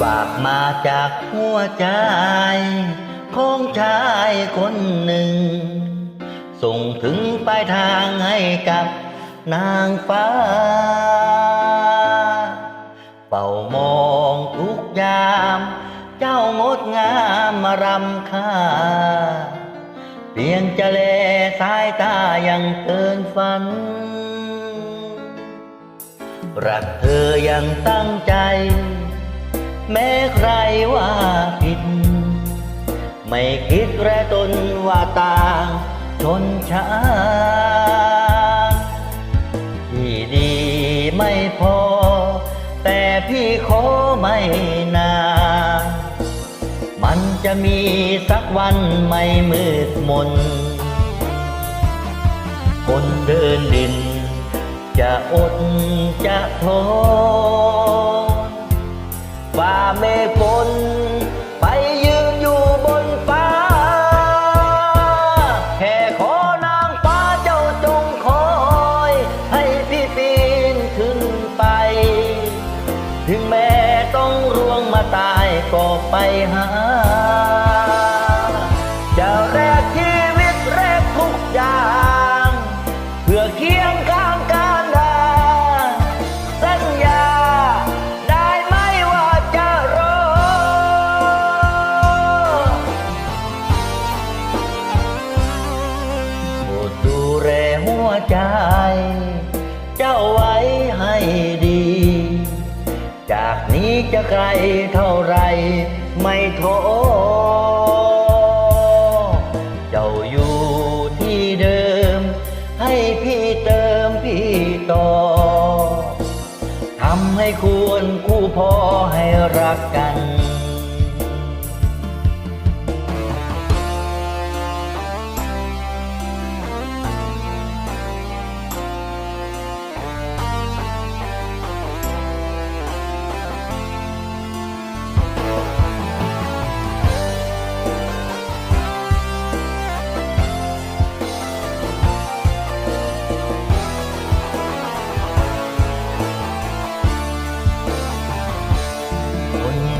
ฝากมาจากหัวใจ ของชายคนหนึ่ง ส่งถึงปลายทางให้กับนางฟ้าเฝ้ามองทุกยาม เจ้างดงามมารำค่า เพียงจะแลสายตายังเกินฝัน รักเธอยังตั้งใจ แม้ใครว่าผิด ไม่คิดแรตนว่าต่างชนชาที่ดีไม่พอ แต่พี่ขอไม่นานมันจะมีสักวันไม่มืดมน คนเดินดินจะอดจะทน เมฆฝนไปยืนอยู่บนฟ้า แค่ขอนางฟ้าเจ้าจงคอย ให้พี่ปีนขึ้นไป ถึงแม้ต้องร่วงมาตายก็ไปหาจะแรกชีวิตแรกทุกอย่าง เพื่อเคียง วใจ เจ้าไว้ให้ดี จากนี้จะไกลเท่าไรไม่ท้อเจ้าอยู่ที่เดิม ให้พี่เติมพี่ต่อทำให้ควรคู่พอให้รักกัน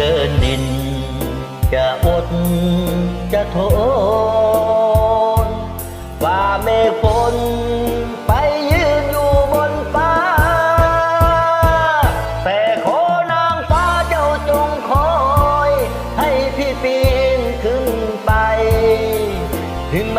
เกินดิน จะอดจะทนฝ่าเมฆฝนไปยืนอยู่บนฟ้า แต่ขอนางฟ้าเจ้าจงคอย ให้พี่ปีนขึ้นไป ถึงแ